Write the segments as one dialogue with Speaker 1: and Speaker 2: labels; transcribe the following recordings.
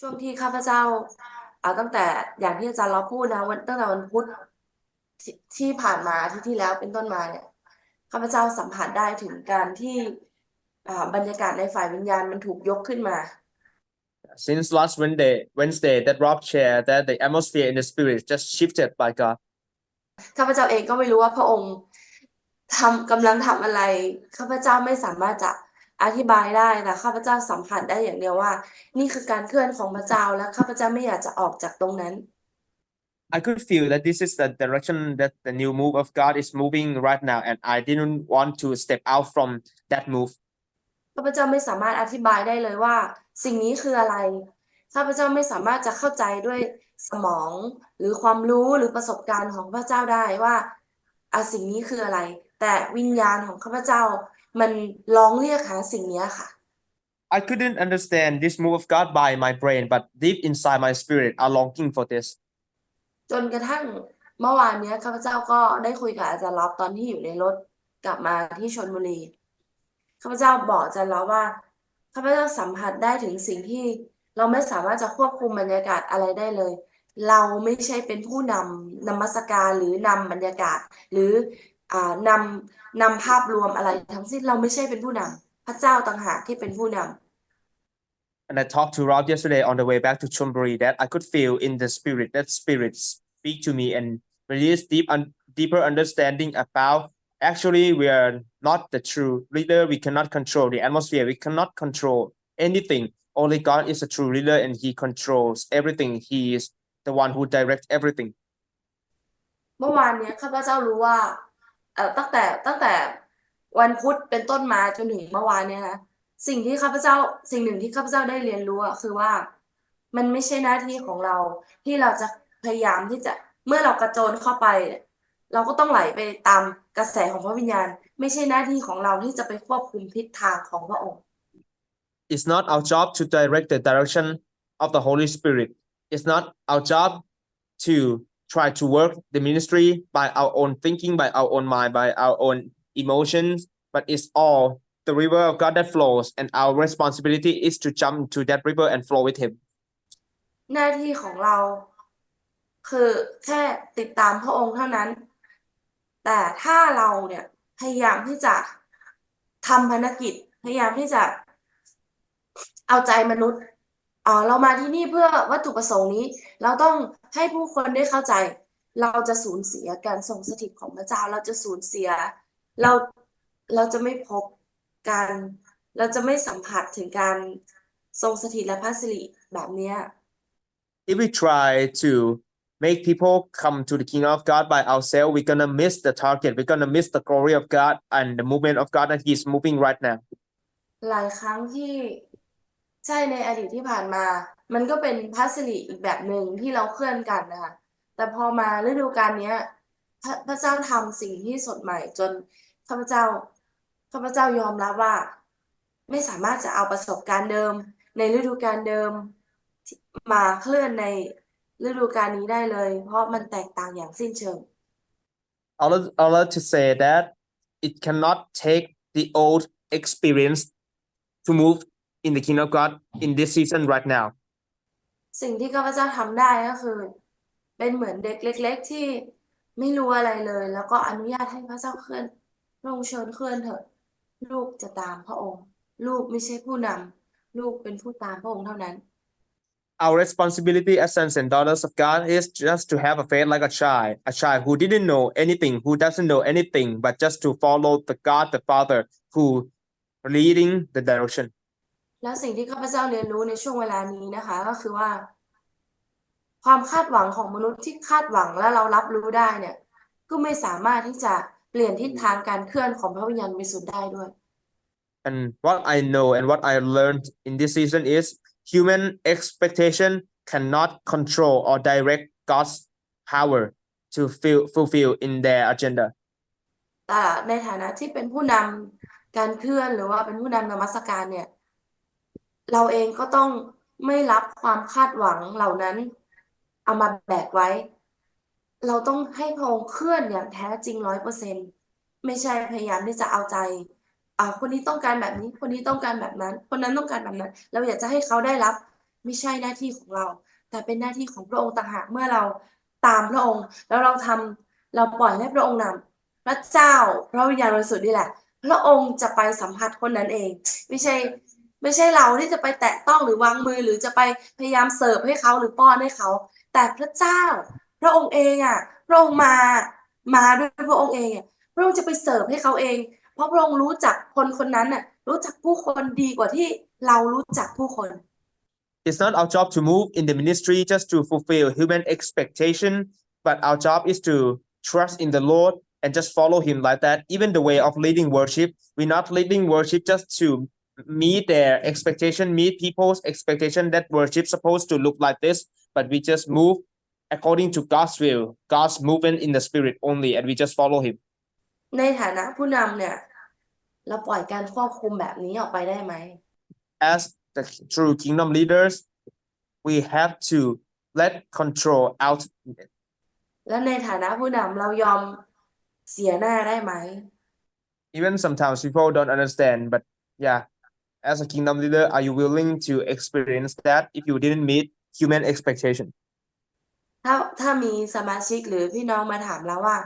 Speaker 1: ช่วงที่ข้าพเจ้าอ่าตั้งแต่อย่างที่อาจารย์เราพูดนะวันตั้งแต่วันพุธที่ที่ผ่านมาอาที่ที่แล้วเป็นต้นมาเนี่ยข้าพเจ้าสัมผัสได้ถึงการที่อ่าบรรยากาศในฝ่ายวิญญาณมันถูกยกขึ้นมา
Speaker 2: Since last Wednesday, Wednesday that Rob shared that the atmosphere in the spirit just shifted by God.
Speaker 1: ข้าพเจ้าเองก็ไม่รู้ว่าพระองค์ทำกำลังทำอะไร ข้าพเจ้าไม่สามารถจะ อธิบายได้แต่ข้าพเจ้าสัมผัสได้อย่างเดียวว่า นี่คือการเคลื่อนของพระเจ้าและข้าพเจ้าไม่อยากจะออกจากตรงนั้น
Speaker 2: I could feel that this is the direction that the new move of God is moving right now, and I didn't want to step out from that move.
Speaker 1: ข้าพเจ้าไม่สามารถอธิบายได้เลยว่า สิ่งนี้คืออะไรข้าพเจ้าไม่สามารถจะเข้าใจด้วยสมองหรือความรู้หรือประสบการณ์ของพระเจ้าได้ว่าอะสิ่งนี้คืออะไร แต่วิญญาณของข้าพเจ้า มันร้องเรียกหาสิ่งนี้ค่ะ
Speaker 2: I couldn't understand this move of God by my brain, but deep inside my spirit, I longing for this.
Speaker 1: จนกระทั่งเมื่อวานเนี้ยข้าพเจ้าก็ได้คุยกับอาจารย์ล็อบตอนที่อยู่ในรถกลับมาที่ชลบุรีข้าพเจ้าบอกอาจารย์ล็อบว่าข้าพเจ้าสัมผัสได้ถึงสิ่งที่เราไม่สามารถจะควบคุมบรรยากาศอะไรได้เลย เราไม่ใช่เป็นผู้นำนมัสการหรือนำบรรยากาศ หรืออ่านำ นำภาพรวมอะไรทั้งสิ้นเราไม่ใช่เป็นผู้นำพระเจ้าต่างหากที่เป็นผู้นำ
Speaker 2: And I talked to Rob yesterday on the way back to Chonburi that I could feel in the spirit that spirit speak to me and release deep un- deeper understanding about actually we are not the true leader. We cannot control the atmosphere. We cannot control anything. Only God is a true leader and He controls everything. He is the one who directs everything.
Speaker 1: เมื่อวานเนี้ยข้าพเจ้ารู้ว่า เอ่อตั้งแต่ตั้งแต่วันพุธเป็นต้นมาจนถึงเมื่อวานเนี่ยนะสิ่งที่ข้าพเจ้าสิ่งหนึ่งที่ข้าพเจ้าได้เรียนรู้อะคือว่า มันไม่ใช่หน้าที่ของเรา ที่เราจะพยายามที่จะเมื่อเรากระโจนเข้าไป เราก็ต้องไหลไปตามกระแสของพระวิญญาณ ไม่ใช่หน้าที่ของเราที่จะไปควบคุมทิศทางของพระองค์
Speaker 2: It's not our job to direct the direction of the Holy Spirit. It's not our job to try to work the ministry by our own thinking, by our own mind, by our own emotions, but it's all the river of God that flows, and our responsibility is to jump to that river and flow with Him.
Speaker 1: หน้าที่ของเรา คือแค่ติดตามพระองค์เท่านั้น แต่ถ้าเราเนี่ยพยายามที่จะทำภารกิจพยายามที่จะเอาใจมนุษย์อ๋อเรามาที่นี่เพื่อวัตถุประสงค์นี้ เราต้อง ให้ผู้คนได้เข้าใจ เราจะสูญเสียการทรงสถิตของพระเจ้า เราจะสูญเสีย เราเราจะไม่พบการเราจะไม่สัมผัสถึงการทรงสถิตและพระสิริแบบเนี้ย
Speaker 2: If we try to make people come to the kingdom of God by ourselves, we're gonna miss the target. We're gonna miss the glory of God and the movement of God that He's moving right now.
Speaker 1: หลายครั้งที่ ใช่ในอดีตที่ผ่านมา มันก็เป็นพระสิริอีกแบบหนึ่งที่เราเคลื่อนกันนะคะแต่พอมาฤดูกาลเนี้ยพระพระเจ้าทำสิ่งที่สดใหม่จนข้าพเจ้าข้าพเจ้ายอมรับว่า ไม่สามารถจะเอาประสบการณ์เดิม ในฤดูกาลเดิมที่มาเคลื่อนในฤดูกาลนี้ได้เลย เพราะมันแตกต่างอย่างสิ้นเชิง
Speaker 2: I'll, I'll like to say that it cannot take the old experience to move in the kingdom of God in this season right now.
Speaker 1: สิ่งที่ข้าพเจ้าทำได้ก็คือ เป็นเหมือนเด็กเล็ก ๆ ที่ไม่รู้อะไรเลย แล้วก็อนุญาตให้พระเจ้าเคลื่อนพระองค์เชิญเคลื่อนเถอะ ลูกจะตามพระองค์ ลูกไม่ใช่ผู้นำลูกเป็นผู้ตามพระองค์เท่านั้น
Speaker 2: Our responsibility as sons and daughters of God is just to have a faith like a child, a child who didn't know anything, who doesn't know anything, but just to follow the God, the Father, who leading the direction.
Speaker 1: แล้วสิ่งที่ข้าพเจ้าเรียนรู้ในช่วงเวลานี้นะคะ ก็คือว่า ความคาดหวังของมนุษย์ที่คาดหวังและเรารับรู้ได้เนี่ย ก็ไม่สามารถที่จะเปลี่ยนทิศทางการเคลื่อนของพระวิญญาณบริสุทธิ์ได้ด้วย
Speaker 2: And what I know and what I learned in this season is human expectation cannot control or direct God's power to feel, fulfill in their agenda.
Speaker 1: แต่ในฐานะที่เป็นผู้นำการเคลื่อนหรือว่าเป็นผู้นำนมัสการเนี่ย เราเองก็ต้องไม่รับความคาดหวังเหล่านั้น เอามาแบกไว้ เราต้องให้พระองค์เคลื่อนอย่างแท้จริงร้อยเปอร์เซ็นต์ไม่ใช่พยายามที่จะเอาใจอ่าคนนี้ต้องการแบบนี้ คนนี้ต้องการแบบนั้น คนนั้นต้องการแบบนั้น เราอยากจะให้เขาได้รับ ไม่ใช่หน้าที่ของเรา แต่เป็นหน้าที่ของพระองค์ต่างหากเมื่อเราตามพระองค์ แล้วเราทำเราปล่อยให้พระองค์นำพระเจ้าพระวิญญาณบริสุทธิ์นี่แหละ พระองค์จะไปสัมผัสคนนั้นเอง ไม่ใช่ ไม่ใช่เราที่จะไปแตะต้องหรือวางมือหรือจะไปพยายามเสิร์ฟให้เขาหรือป้อนให้เขา แต่พระเจ้า พระองค์เองอะ พระองค์มามาด้วยพระองค์เองอะพระองค์จะไปเสิร์ฟให้เขาเอง เพราะพระองค์รู้จักคนคนนั้นน่ะรู้จักผู้คนดีกว่าที่เรารู้จักผู้คน
Speaker 2: It's not our job to move in the ministry just to fulfill human expectation, but our job is to trust in the Lord and just follow Him like that. Even the way of leading worship, we're not leading worship just to meet their expectation, meet people's expectation that worship supposed to look like this, but we just move according to God's will, God's movement in the spirit only, and we just follow Him.
Speaker 1: ในฐานะผู้นำเนี่ย เราปล่อยการควบคุมแบบนี้ออกไปได้ไหม
Speaker 2: As the true kingdom leaders, we have to let control out
Speaker 1: และในฐานะผู้นำเรายอมเสียหน้าได้ไหม
Speaker 2: even sometimes people don't understand but yeah as a kingdom leader are you willing to experience that if you didn't meet human expectation
Speaker 1: ถ้าถ้ามีสมาชิกหรือพี่น้องมาถามเราว่า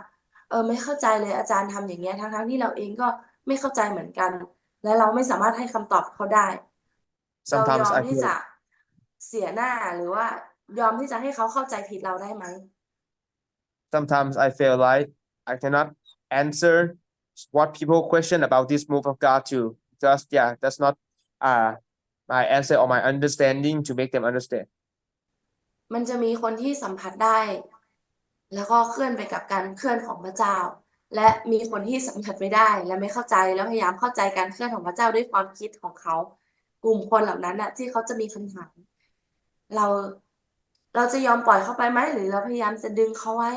Speaker 1: เออไม่เข้าใจเลยอาจารย์ทำอย่างเงี้ยทั้งทั้งที่เราเองก็ไม่เข้าใจเหมือนกัน และเราไม่สามารถให้คำตอบเขาได้ เราย
Speaker 2: sometimes
Speaker 1: อม
Speaker 2: i
Speaker 1: ที่
Speaker 2: feel
Speaker 1: จะเสียหน้าหรือว่ายอมที่จะให้เขาเข้าใจผิดเราได้ไหม
Speaker 2: sometimes i feel like i cannot answer what people question about this move of god too because yeah that's not uh my answer or my understanding to make them understand
Speaker 1: มันจะมีคนที่สัมผัสได้ แล้วก็เคลื่อนไปกับการเคลื่อนของพระเจ้า และมีคนที่สัมผัสไม่ได้ และไม่เข้าใจแล้วพยายามเข้าใจการเคลื่อนของพระเจ้าด้วยความคิดของเขา กลุ่มคนเหล่านั้นน่ะที่เขาจะมีคำถามเราเราจะยอมปล่อยเขาไปไหมหรือเราพยายามจะดึงเขาไว้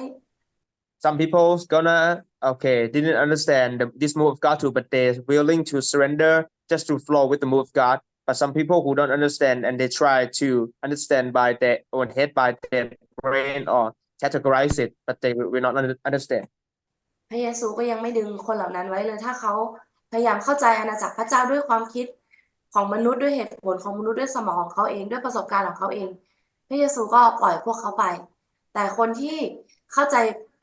Speaker 2: some people's gonna okay didn't understand the, this move of God too, but they're willing to surrender just to flow with the move of God. But some people who don't understand and they try to understand by their own head, by their brain, or categorize it, but they will not under- understand.
Speaker 1: พระเยซูก็ยังไม่ดึงคนเหล่านั้นไว้เลย ถ้าเขาพยายามเข้าใจอาณาจักรพระเจ้าด้วยความคิดของมนุษย์ด้วยเหตุผลของมนุษย์ด้วยสมองของเขาเองด้วยประสบการณ์ของเขาเอง พระเยซูก็ปล่อยพวกเขาไป แต่คนที่เข้าใจ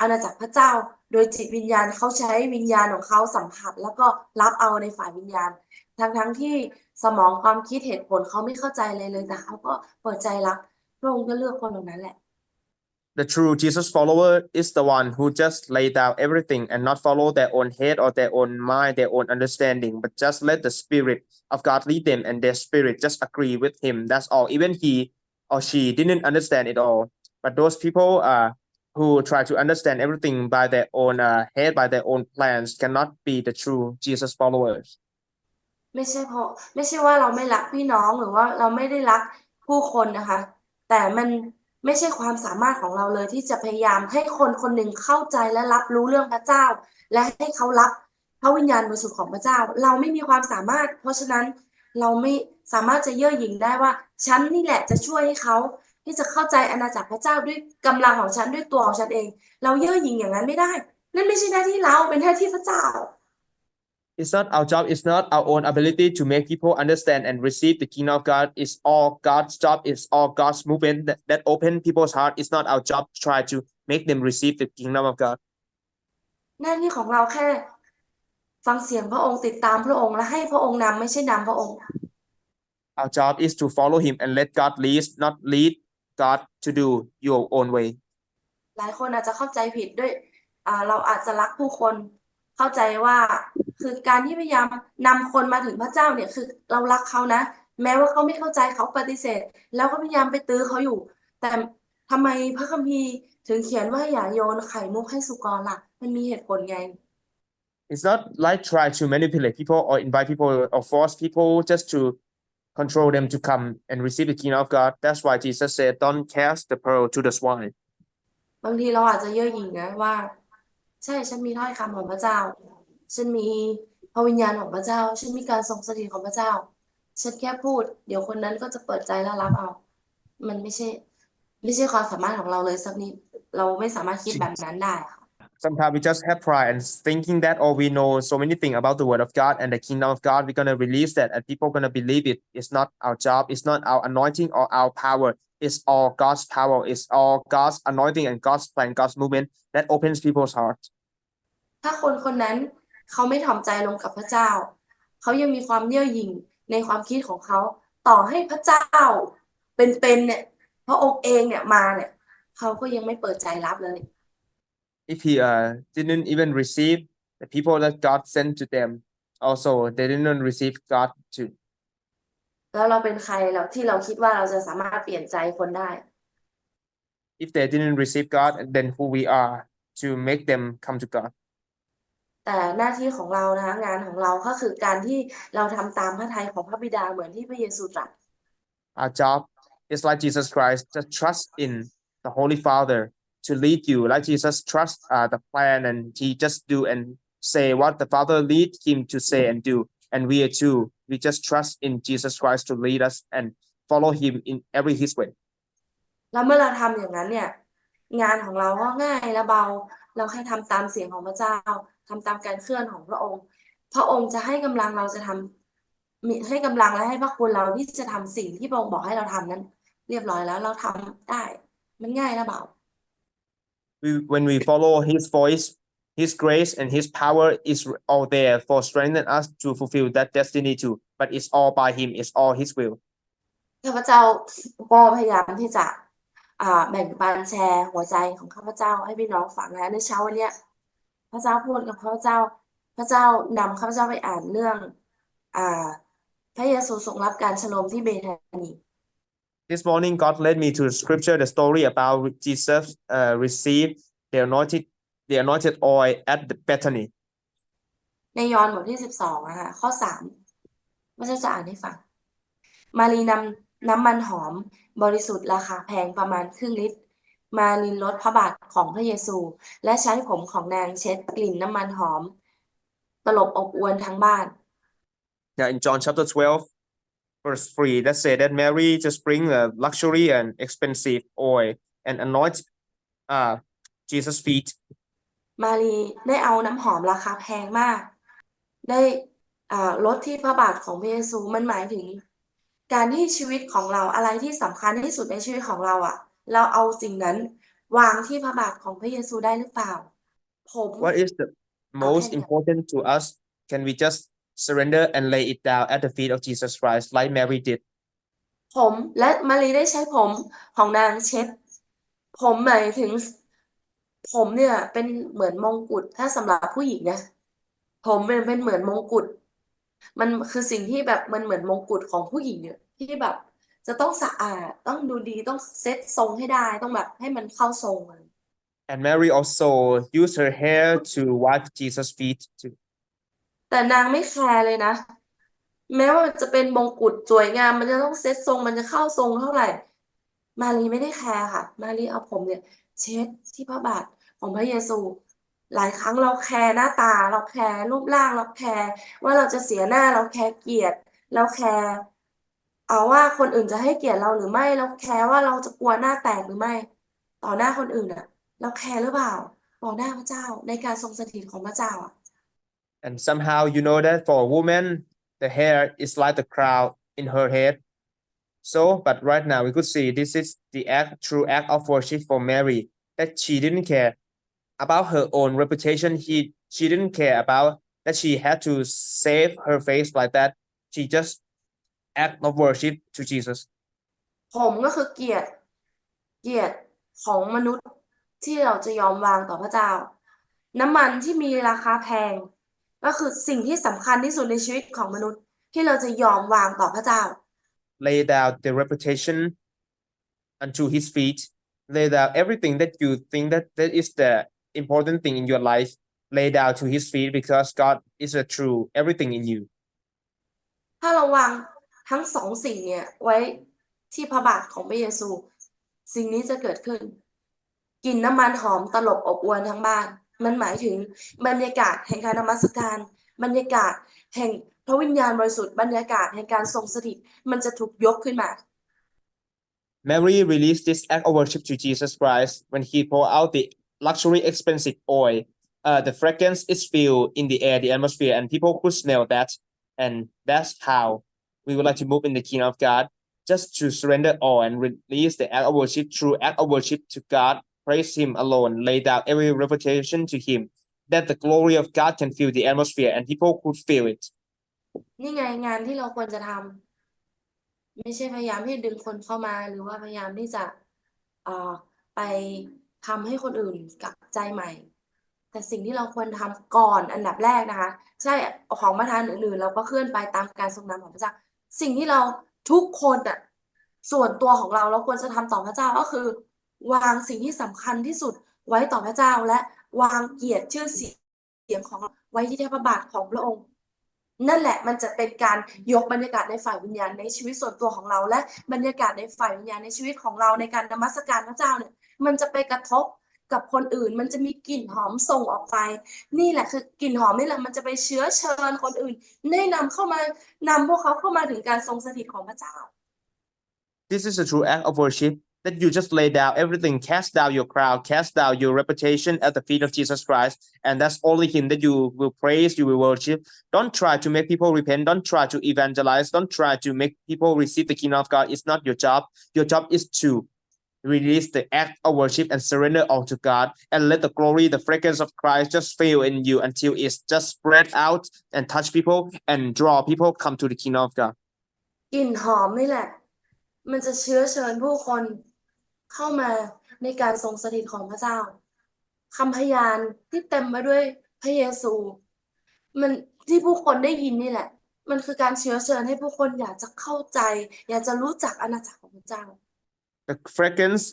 Speaker 1: อาณาจักรพระเจ้า โดยจิตวิญญาณเขาใช้วิญญาณของเขาสัมผัส แล้วก็รับเอาในฝ่ายวิญญาณ ทั้งทั้งที่สมองความคิดเหตุผลเขาไม่เข้าใจเลยเลยแต่เขาก็เปิดใจรับพระองค์ก็เลือกคนเหล่านั้นแหละ
Speaker 2: The true Jesus follower is the one who just lay down everything and not follow their own head or their own mind, their own understanding, but just let the Spirit of God lead them and their spirit just agree with Him. That's all. Even he or she didn't understand it all. But those people uh, who try to understand everything by their own uh, head, by their own plans, cannot be the true Jesus followers.
Speaker 1: ไม่ใช่เพราะไม่ใช่ว่าเราไม่รักพี่น้องหรือว่าเราไม่ได้รักผู้คนนะคะ แต่มันไม่ใช่ความสามารถของเราเลยที่จะพยายามให้คนคนหนึ่งเข้าใจและรับรู้เรื่องพระเจ้า และให้เขารับพระวิญญาณบริสุทธิ์ของพระเจ้า เราไม่มีความสามารถ เพราะฉะนั้นเราไม่สามารถจะเย่อหยิ่งได้ว่าฉันนี่แหละจะช่วยให้เขา ที่จะเข้าใจอาณาจักรพระเจ้าด้วยกำลังของฉันด้วยตัวของฉันเอง เราเย่อหยิ่งอย่างนั้นไม่ได้ นั่นไม่ใช่หน้าที่เราเป็นหน้าที่พระเจ้า
Speaker 2: It's not our job, it's not our own ability to make people understand and receive the kingdom of God. It's all God's job, it's all God's movement that, that open people's heart. It's not our job to try to make them receive the kingdom of God.
Speaker 1: หน้าที่ของเราแค่ฟังเสียงพระองค์ติดตามพระองค์และให้พระองค์นำไม่ใช่นำพระองค์
Speaker 2: Our job is to follow him and let God lead, not lead God to do your own way.
Speaker 1: หลายคนอาจจะเข้าใจผิดด้วยอ่าเราอาจจะรักผู้คน เข้าใจว่าคือการที่พยายามนำคนมาถึงพระเจ้าเนี่ยคือเรารักเขานะ แม้ว่าเขาไม่เข้าใจเขาปฏิเสธ แล้วก็พยายามไปตื้อเขาอยู่ แต่ทำไมพระคัมภีร์ถึงเขียนว่าอย่าโยนไข่มุกให้สุกรล่ะ มันมีเหตุผลไง
Speaker 2: It's not like try to manipulate people or invite people or force people just to control them to come and receive the kingdom of God. That's why Jesus said, Don't cast the pearl to the swine.
Speaker 1: บางทีเราอาจจะเย่อหยิ่งนะว่า ใช่ฉันมีถ้อยคำของพระเจ้า ฉันมีพระวิญญาณของพระเจ้า ฉันมีการทรงสถิตของพระเจ้า ฉันแค่พูด เดี๋ยวคนนั้นก็จะเปิดใจและรับเอา มันไม่ใช่ ไม่ใช่ความสามารถของเราเลยสักนิด เราไม่สามารถคิดแบบนั้นได้ค่ะ
Speaker 2: sometimes we just have pride and thinking that oh we know so many things about the word of God and the kingdom of God we're gonna release that and people gonna believe it it's not our job it's not our anointing or our power it's all God's power it's all God's anointing and God's plan God's movement that opens people's heart
Speaker 1: ถ้าคนคนนั้นเขาไม่ถ่อมใจลงกับพระเจ้า เขายังมีความเย่อหยิ่งในความคิดของเขา ต่อให้พระเจ้าเป็นๆเนี่ยพระองค์เองเนี่ยมาเนี่ยเขาก็ยังไม่เปิดใจรับเลย
Speaker 2: if he uh didn't even receive the people that God sent to them also they didn't receive God too
Speaker 1: แล้วเราเป็นใครเราที่เราคิดว่าเราจะสามารถเปลี่ยนใจคนได้
Speaker 2: if they didn't receive God then who we are to make them come to God
Speaker 1: แต่หน้าที่ของเรานะคะงานของเราก็คือการที่เราทำตามพระทัยของพระบิดาเหมือนที่พระเยซูตรัส
Speaker 2: Our job is like Jesus Christ, to trust in the Holy Father to lead you, like Jesus trust uh, the plan and he just do and say what the Father lead him to say and do. And we are too. We just trust in Jesus Christ to lead us and follow him in every his way.
Speaker 1: แล้วเมื่อเราทำอย่างนั้นเนี่ยงานของเราก็ง่ายและเบา เราแค่ทำตามเสียงของพระเจ้าทำตามการเคลื่อนของพระองค์ พระองค์จะให้กำลังเราจะทำมีให้กำลังและให้พระคุณเราที่จะทำสิ่งที่พระองค์บอกให้เราทำนั้น เรียบร้อยแล้วเราทำได้ มันง่ายและเบา
Speaker 2: We, when we follow his voice, his grace and his power is all there for strengthening us to fulfill that destiny too. But it's all by him, it's all his will.
Speaker 1: ข้าพเจ้าก็พยายามที่จะอ่าแบ่งปันแชร์หัวใจของข้าพเจ้าให้พี่น้องฟังนะในเช้าวันนี้พระเจ้าพูดกับข้าพเจ้า พระเจ้านำข้าพเจ้าไปอ่านเรื่องอ่าพระเยซูทรงรับการฉลมที่เบธานี
Speaker 2: This morning, God led me to the scripture, the story about Jesus uh, received the anointed, the anointed oil at the Bethany.
Speaker 1: ในยอห์นบทที่สิบสองนะคะข้อสามพระเจ้าจะอ่านให้ฟัง มารีนำน้ำมันหอมบริสุทธิ์ราคาแพงประมาณครึ่งลิตร มารินลดพระบาทของพระเยซู และใช้ผมของนางเช็ดกลิ่นน้ำมันหอม ตลบอบอวนทั้งบ้าน
Speaker 2: Now, in John chapter 12, verse 3, that say that Mary just bring a luxury and expensive oil and anoint uh, Jesus' feet.
Speaker 1: มารีได้เอาน้ำหอมราคาแพงมาก ได้อ่าลดที่พระบาทของพระเยซูมันหมายถึง การที่ชีวิตของเราอะไรที่สำคัญที่สุดในชีวิตของเราอะ เราเอาสิ่งนั้นวางที่พระบาทของพระเยซูได้หรือเปล่าผม
Speaker 2: What is the most
Speaker 1: Okay.
Speaker 2: important to us? Can we just surrender and lay it down at the feet of Jesus Christ like Mary did?
Speaker 1: ผมและมารีได้ใช้ผมของนางเช็ด ผมหมายถึง ผมเนี่ยเป็นเหมือนมงกุฎถ้าสำหรับผู้หญิงนะ ผมเป็นเป็นเหมือนมงกุฎมันคือสิ่งที่แบบมันเหมือนมงกุฎของผู้หญิงเนี่ยที่แบบ จะต้องสะอาดต้องดูดีต้องเซ็ตทรงให้ได้ต้องแบบให้มันเข้าทรงอะ
Speaker 2: And Mary also used her hair to wipe Jesus' feet too.
Speaker 1: แต่นางไม่แคร์เลยนะ แม้ว่ามันจะเป็นมงกุฎสวยงาม มันจะต้องเซ็ตทรง มันจะเข้าทรงเท่าไหร่ มารีไม่ได้แคร์ค่ะ มารีเอาผมเนี่ย เช็ดที่พระบาทของพระเยซู หลายครั้งเราแคร์หน้าตา เราแคร์รูปร่างเราแคร์ว่าเราจะเสียหน้าเราแคร์เกียรติเราแคร์เอาว่าคนอื่นจะให้เกียรติเราหรือไม่ เราแคร์ว่าเราจะกลัวหน้าแตกหรือไม่ ต่อหน้าคนอื่นอะเราแคร์หรือเปล่าต่อหน้าพระเจ้าในการทรงสถิตของพระเจ้าอะ
Speaker 2: And somehow you know that for a woman, the hair is like the crown in her head. So, but right now we could see this is the act, true act of worship for Mary, that she didn't care about her own reputation. He, she didn't care about that she had to save her face like that. She just act of worship to Jesus.
Speaker 1: ผมก็คือเกียรติ เกียรติของมนุษย์ที่เราจะยอมวางต่อพระเจ้า น้ำมันที่มีราคาแพง ก็คือสิ่งที่สำคัญที่สุดในชีวิตของมนุษย์ ที่เราจะยอมวางต่อพระเจ้า
Speaker 2: Lay down the reputation unto his feet. Lay down everything that you think that that is the important thing in your life. Lay down to his feet because God is a true everything in you.
Speaker 1: ถ้าเราวางทั้งสองสิ่งเนี่ยไว้ที่พระบาทของพระเยซู สิ่งนี้จะเกิดขึ้นกลิ่นน้ำมันหอมตลบอบอวนทั้งบ้าน มันหมายถึงบรรยากาศแห่งการนมัสการ บรรยากาศแห่งพระวิญญาณบริสุทธิ์บรรยากาศแห่งการทรงสถิตมันจะถูกยกขึ้นมา
Speaker 2: Mary released this act of worship to Jesus Christ when he poured out the luxury expensive oil uh, the fragrance is filled in the air, the atmosphere, and people could smell that. And that's how we would like to move in the kingdom of God, just to surrender all and release the act of worship through act of worship to God, praise Him alone, lay down every reputation to Him, that the glory of God can fill the atmosphere and people could feel it.
Speaker 1: นี่ไงงานที่เราควรจะทำไม่ใช่พยายามที่ดึงคนเข้ามาหรือว่าพยายามที่จะเอ่อไปทำให้คนอื่นกลับใจใหม่ แต่สิ่งที่เราควรทำก่อนอันดับแรกนะคะ ใช่ของประทานอื่นๆ เราก็เคลื่อนไปตามการทรงนำของพระเจ้า สิ่งที่เราทุกคนอะส่วนตัวของเราเราควรจะทำต่อพระเจ้าก็คือ วางสิ่งที่สำคัญที่สุดไว้ต่อพระเจ้าและวางเกียรติชื่อเสียงของไว้ที่เทพบาทของพระองค์ นั่นแหละมันจะเป็นการยกบรรยากาศในฝ่ายวิญญาณในชีวิตส่วนตัวของเรา และบรรยากาศในฝ่ายวิญญาณในชีวิตของเราในการนมัสการพระเจ้าเนี่ย มันจะไปกระทบกับคนอื่น มันจะมีกลิ่นหอมส่งออกไป นี่แหละคือกลิ่นหอมนี่แหละมันจะไปเชื้อเชิญคนอื่นได้นำเข้ามานำพวกเขาเข้ามาถึงการทรงสถิตของพระเจ้า
Speaker 2: This is a true act of worship that you just lay down everything, cast down your crowd, cast down your reputation at the feet of Jesus Christ, and that's only Him that you will praise, you will worship. Don't try to make people repent, don't try to evangelize, don't try to make people receive the kingdom of God. It's not your job. Your job is to release the act of worship and surrender all to God and let the glory, the fragrance of Christ just fill in you until it's just spread out and touch people and draw people come to the kingdom of God.
Speaker 1: กลิ่นหอมนี่แหละ มันจะเชื้อเชิญผู้คน เข้ามาในการทรงสถิตของพระเจ้าคำพยานที่เต็มไปด้วยพระเยซู มันที่ผู้คนได้ยินนี่แหละ มันคือการเชื้อเชิญให้ผู้คนอยากจะเข้าใจ อยากจะรู้จักอาณาจักรของพระเจ้า
Speaker 2: the fragrance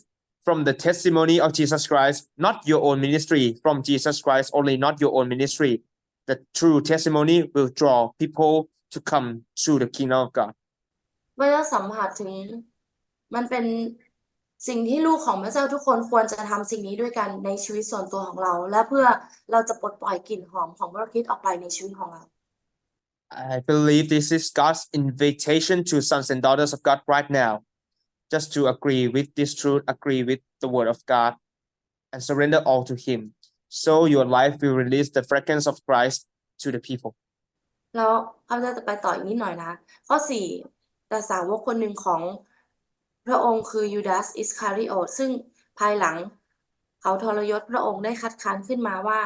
Speaker 2: from the testimony of Jesus Christ, not your own ministry, from Jesus Christ only, not your own ministry. The true testimony will draw people to come to the kingdom of God.
Speaker 1: ว่าจะสัมผัสถึงมันเป็น สิ่งที่ลูกของพระเจ้าทุกคนควรจะทำสิ่งนี้ด้วยกันในชีวิตส่วนตัวของเรา และเพื่อเราจะปลดปล่อยกลิ่นหอมของพระคริสต์ออกไปในชีวิตของเรา
Speaker 2: I believe this is God's invitation to sons and daughters of God right now. Just to agree with this truth, agree with the word of God, and surrender all to Him. So your life will release the fragrance of Christ to the people.
Speaker 1: แล้วข้าพเจ้าจะไปต่ออีกนิดหน่อยนะข้อสี่แต่สาวกคนหนึ่งของ พระองค์คือยูดาสอิสคาริโอตซึ่งภายหลัง เขาทรยศพระองค์ได้คัดค้านขึ้นมาว่า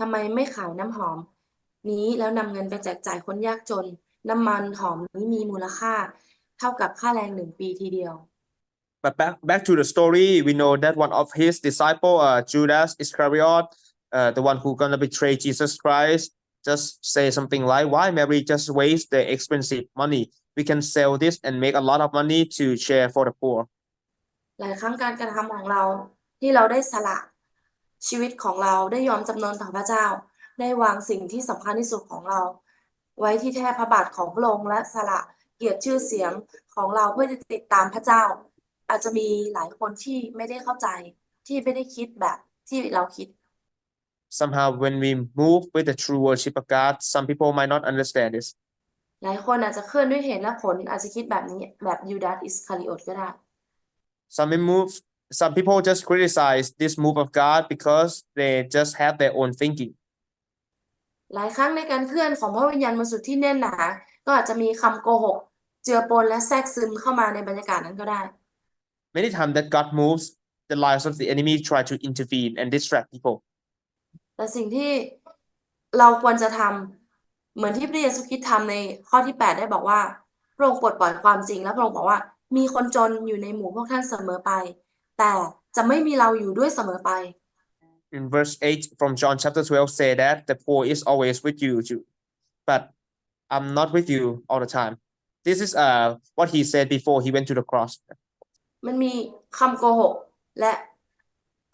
Speaker 1: ทำไมไม่ขายน้ำหอม นี้แล้วนำเงินไปแจกจ่ายคนยากจน น้ำมันหอมนี้มีมูลค่า เท่ากับค่าแรงหนึ่งปีทีเดียว
Speaker 2: But back back to the story, we know that one of his disciple, uh, Judas Iscariot, uh, the one who gonna betray Jesus Christ, just say something like, "Why Mary just waste the expensive money? We can sell this and make a lot of money to share for the poor."
Speaker 1: หลายครั้งการกระทำของเราที่เราได้สละชีวิตของเราได้ยอมจำนนต่อพระเจ้า ได้วางสิ่งที่สำคัญที่สุดของเรา ไว้ที่แท่พระบาทของพระองค์และสละเกียรติชื่อเสียงของเราเพื่อจะติดตามพระเจ้า อาจจะมีหลายคนที่ไม่ได้เข้าใจที่ไม่ได้คิดแบบที่เราคิด
Speaker 2: Somehow, when we move with the true worship of God, some people might not understand this.
Speaker 1: หลายคนอาจจะเคลื่อนด้วยเหตุและผลอาจจะคิดแบบนี้แบบยูดาสอิสคาริโอตก็ได้
Speaker 2: Some move, some people just criticize this move of God because they just have their own thinking.
Speaker 1: หลายครั้งในการเคลื่อนของพระวิญญาณบริสุทธิ์ที่แน่นหนา ก็อาจจะมีคำโกหก เจือปนและแทรกซึมเข้ามาในบรรยากาศนั้นก็ได้
Speaker 2: Many times that God moves, the lives of the enemy try to intervene and distract people.
Speaker 1: แต่สิ่งที่เราควรจะทำเหมือนที่พระเยซูคริสต์ทำในข้อที่ 8 ได้บอกว่าพระองค์ปลดปล่อยความจริง และพระองค์บอกว่า มีคนจนอยู่ในหมู่พวกท่านเสมอไป แต่จะไม่มีเราอยู่ด้วยเสมอไป
Speaker 2: In verse 8 from John chapter 12 say that the poor is always with you, Ju- but I'm not with you all the time. This is uh what he said before he went to the cross.
Speaker 1: มันมีคำโกหกและ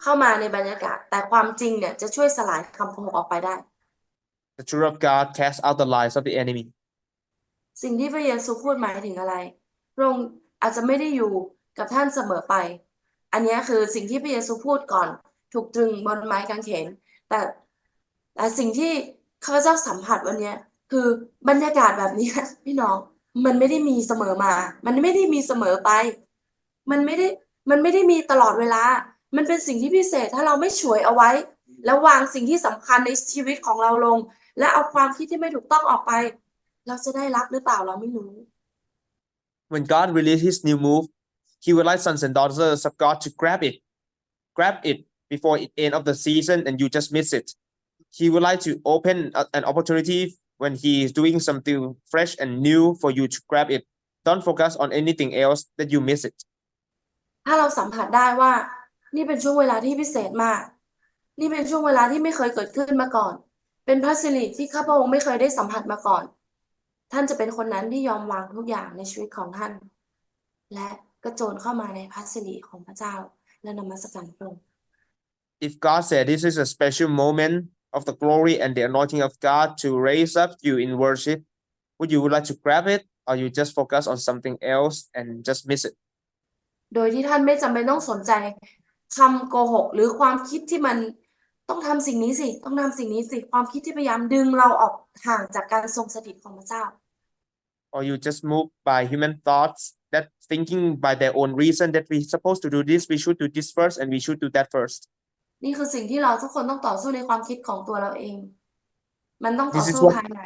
Speaker 1: เข้ามาในบรรยากาศ แต่ความจริงเนี่ยจะช่วยสลายคำโกหกออกไปได้
Speaker 2: The truth of God casts out the lies of the enemy.
Speaker 1: สิ่งที่พระเยซูพูดหมายถึงอะไรพระองค์อาจจะไม่ได้อยู่กับท่านเสมอไป อันเนี้ยคือสิ่งที่พระเยซูพูดก่อน ถูกตรึงบนไม้กางเขน แต่แต่สิ่งที่ข้าพเจ้าสัมผัสวันเนี้ยคือบรรยากาศแบบนี้พี่น้องมันไม่ได้มีเสมอมา มันไม่ได้มีเสมอไป มันไม่ได้มันไม่ได้มีตลอดเวลา มันเป็นสิ่งที่พิเศษถ้าเราไม่ฉวยเอาไว้ แล้ววางสิ่งที่สำคัญในชีวิตของเราลง และเอาความคิดที่ไม่ถูกต้องออกไป เราจะได้รับหรือเปล่าเราไม่รู้
Speaker 2: When God released his new move, he would like sons and daughters of God to grab it, grab it before the end of the season and you just miss it. He would like to open a- an opportunity when he is doing something fresh and new for you to grab it. Don't focus on anything else that you miss it.
Speaker 1: ถ้าเราสัมผัสได้ว่า นี่เป็นช่วงเวลาที่พิเศษมาก นี่เป็นช่วงเวลาที่ไม่เคยเกิดขึ้นมาก่อน เป็นพระสิริที่ข้าพระองค์ไม่เคยได้สัมผัสมาก่อน ท่านจะเป็นคนนั้นที่ยอมวางทุกอย่างในชีวิตของท่าน และกระโจนเข้ามาในพระสิริของพระเจ้าและนมัสการพระองค์
Speaker 2: If God said this is a special moment of the glory and the anointing of God to raise up you in worship, would you like to grab it or you just focus on something else and just miss it?
Speaker 1: โดยที่ท่านไม่จำเป็นต้องสนใจ คำโกหก หรือความคิดที่มันต้องทำสิ่งนี้สิ ต้องทำสิ่งนี้สิ ความคิดที่พยายามดึงเราออกห่างจากการทรงสถิตของพระเจ้า
Speaker 2: or you just moved by human thoughts that thinking by their own reason that we supposed to do this we should do this first and we should do that first
Speaker 1: นี่คือสิ่งที่เราทุกคนต้องต่อสู้ในความคิดของตัวเราเอง มันต้องต่อ
Speaker 2: This is
Speaker 1: สู้
Speaker 2: what-
Speaker 1: ภายใน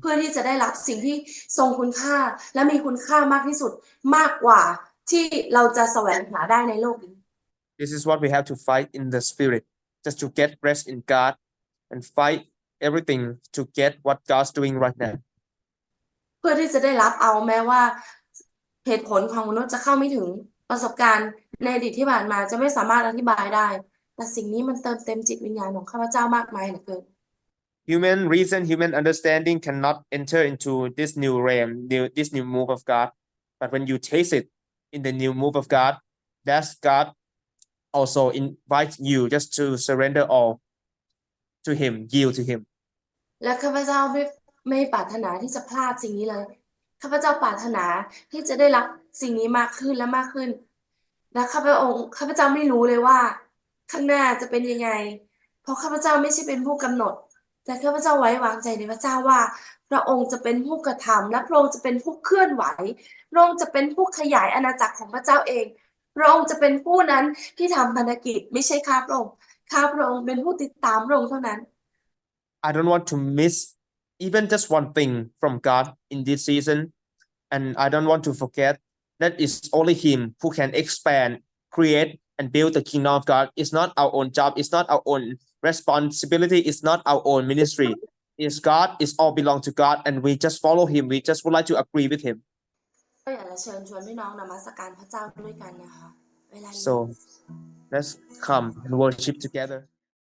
Speaker 1: เพื่อที่จะได้รับสิ่งที่ทรงคุณค่าและมีคุณค่ามากที่สุดมากกว่าที่เราจะแสวงหาได้ในโลกนี้
Speaker 2: this is what we have to fight in the spirit just to get rest in god and fight everything to get what god's doing right now
Speaker 1: เพื่อที่จะได้รับเอาแม้ว่าเหตุผลของมนุษย์จะเข้าไม่ถึงประสบการณ์ในอดีตที่ผ่านมาจะไม่สามารถอธิบายได้ แต่สิ่งนี้มันเติมเต็มจิตวิญญาณของข้าพเจ้ามากมายเหลือเกิน
Speaker 2: human reason human understanding cannot enter into this new realm new this new move of god but when you taste it in the new move of god that's god also invite you just to surrender all to him yield to him
Speaker 1: และข้าพเจ้าไม่ไม่ปรารถนาที่จะพลาดสิ่งนี้เลย ข้าพเจ้าปรารถนาที่จะได้รับสิ่งนี้มากขึ้นและมากขึ้น และข้าพระองค์ข้าพเจ้าไม่รู้เลยว่า ข้างหน้าจะเป็นยังไง เพราะข้าพเจ้าไม่ใช่เป็นผู้กำหนด แต่ข้าพเจ้าไว้วางใจในพระเจ้าว่า พระองค์จะเป็นผู้กระทำและพระองค์จะเป็นผู้เคลื่อนไหว พระองค์จะเป็นผู้ขยายอาณาจักรของพระเจ้าเอง พระองค์จะเป็นผู้นั้นที่ทำพันธกิจไม่ใช่ข้าพระองค์ ข้าพระองค์เป็นผู้ติดตามพระองค์เท่านั้น
Speaker 2: I don't want to miss even just one thing from God in this season. And I don't want to forget that it's only Him who can expand, create, and build the kingdom of God. It's not our own job, it's not our own responsibility, it's not our own ministry. It's God, it's all belong to God, and we just follow Him. We just would like to agree with Him.
Speaker 1: ก็อยากจะเชิญชวนพี่น้องนมัสการพระเจ้าด้วยกันนะคะเวลานี้
Speaker 2: So let's come and worship together.